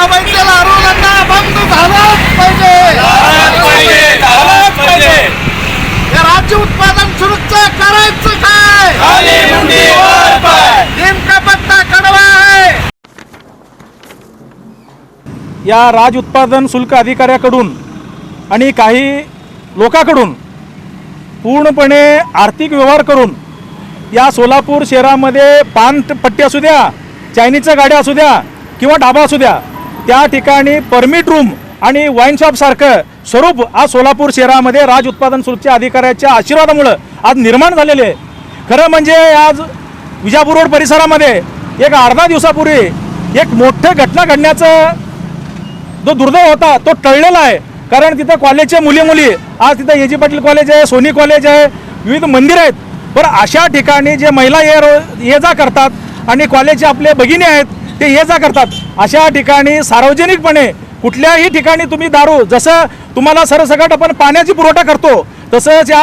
अवैध दारूला बंद झालाच पाहिजे. या राज्य उत्पादन सुरक्षा करायचं काय? नेमका पत्ता कडवा आहे. या राज उत्पादन शुल्क अधिकाऱ्याकडून आणि काही लोकांकडून पूर्णपणे आर्थिक व्यवहार करून या सोलापूर शहरामध्ये पान पट्टी असू द्या चायनीजच्या गाड्या असू द्या किंवा ढाबा असू द्या त्या ठिकाणी परमिट रूम आणि वाईन शॉपसारखं स्वरूप आज सोलापूर शहरामध्ये राज उत्पादन शुल्कच्या अधिकाऱ्याच्या आशीर्वादामुळं आज निर्माण झालेले आहे. खरं म्हणजे आज विजापूर रोड परिसरामध्ये एक अर्धा दिवसापूर्वी एक मोठं घटना घडण्याचं जो दुर्दैव होता तो टळलेला आहे. कारण तिथं कॉलेजचे मुली मुली आज तिथं ए जी पाटील कॉलेज आहे सोनी कॉलेज आहे विविध मंदिर आहेत. पण अशा ठिकाणी जे महिला ये रो ये जा करतात आणि कॉलेजचे आपले भगिनी आहेत ते ये जा करतात. अशा ठिकाणी सार्वजनिकपणे कुठल्याही ठिकाणी तुम्ही दारू जसं तुम्हाला सरसकट आपण पाण्याची पुरवठा करतो तसंच या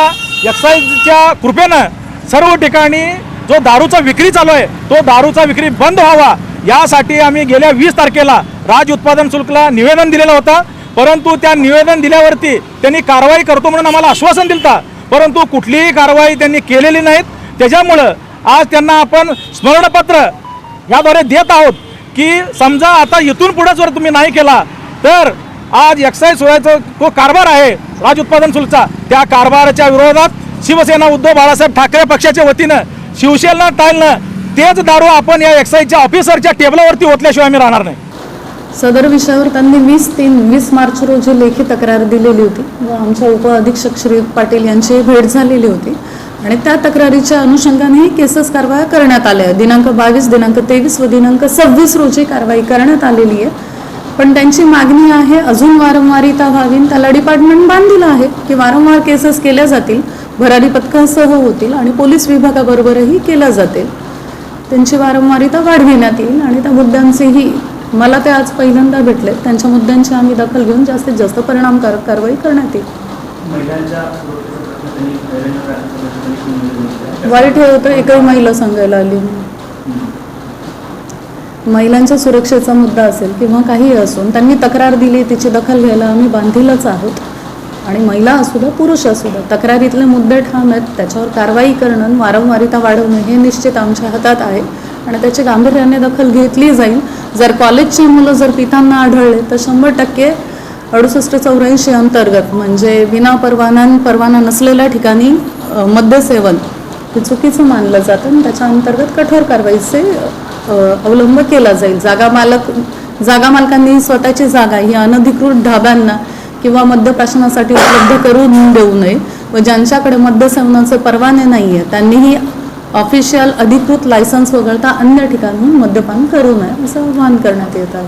एक्साईजच्या कृपेनं सर्व ठिकाणी जो दारूचा विक्री चालू आहे तो दारूचा विक्री बंद व्हावा. यासाठी आम्ही गेल्या वीस तारखेला राज उत्पादन शुल्कला निवेदन दिलेलं होतं. परंतु त्या निवेदन दिल्यावरती त्यांनी कारवाई करतो म्हणून आम्हाला आश्वासन दिलं परंतु कुठलीही कारवाई त्यांनी केलेली नाहीत. त्याच्यामुळं आज त्यांना आपण स्मरणपत्र याद्वारे देत आहोत. की समजा आता इथून पुढे जर तुम्ही नाही केला तर आज एक्साईज सोयाचा तो कारभार आहे राज उत्पादन शुल्कचा त्या कारभाराच्या विरोधात शिवसेना उद्धव बाळासाहेब ठाकरे पक्षाच्या वतीनं शिवसेना टाळणं तेच दारू आपण या एक्साईजच्या ऑफिसरच्या टेबलावरती ओतल्याशिवाय आम्ही राहणार नाही. सदर विषयावर त्यांनी वीस तीन वीस मार्च रोजी लेखी तक्रार दिलेली होती. व आमच्या उप अधीक्षक श्री पाटील यांची भेट झालेली होती. आणि त्या तक्रारीच्या अनुषंगाने ही केसेस कारवाया करण्यात आल्या. दिनांक बावीस दिनांक तेवीस व दिनांक सव्वीस रोजी कारवाई करण्यात आलेली आहे. पण त्यांची मागणी आहे अजून वारंवारिता व्हावी. त्याला डिपार्टमेंट बांधलेलं आहे की वारंवार केसेस केल्या जातील भरारी पथकासह होतील आणि पोलीस विभागाबरोबरही केल्या जातील. त्यांची वारंवारिता वाढविण्यात येईल आणि त्या मुद्द्यांचेही मला ते आज पहिल्यांदा भेटले त्यांच्या मुद्द्यांची आम्ही दखल घेऊन जास्तीत जास्त परिणामकारक कारवाई करण्यात येईल. वाईट हे होतं एकही महिला सांगायला आली. महिलांच्या सुरक्षेचा मुद्दा असेल किंवा काहीही असून त्यांनी तक्रार दिली तिची दखल घ्यायला आम्ही बांधीलच आहोत. आणि महिला असू द्या पुरुष असू द्या तक्रारीतले मुद्दे ठाम आहेत त्याच्यावर कारवाई करणं वारंवारिता वाढवणं हे निश्चित आमच्या हातात आहे. आणि त्याची गांभीर्याने दखल घेतली जाईल. जर कॉलेजची मुलं जर पितांना आढळले तर शंभर टक्के अडुसष्ट चौऱ्याऐंशी अंतर्गत म्हणजे विना परवाना परवाना नसलेल्या ठिकाणी मद्यसेवन हे चुकीचं मानलं जातं आणि त्याच्या अंतर्गत कठोर कारवाईचे अवलंब केला जाईल. जागा मालक जागा मालकांनी स्वतःची जागा ही अनधिकृत ढाब्यांना किंवा मद्यप्राशनासाठी उपलब्ध करून देऊ नये व ज्यांच्याकडे मद्यसेवनाचे परवाने नाही आहे त्यांनीही ऑफिशियल अधिकृत लायसन्स वगळता अन्य ठिकाणी मद्यपान करू नये असं आवाहन करण्यात येत आहे.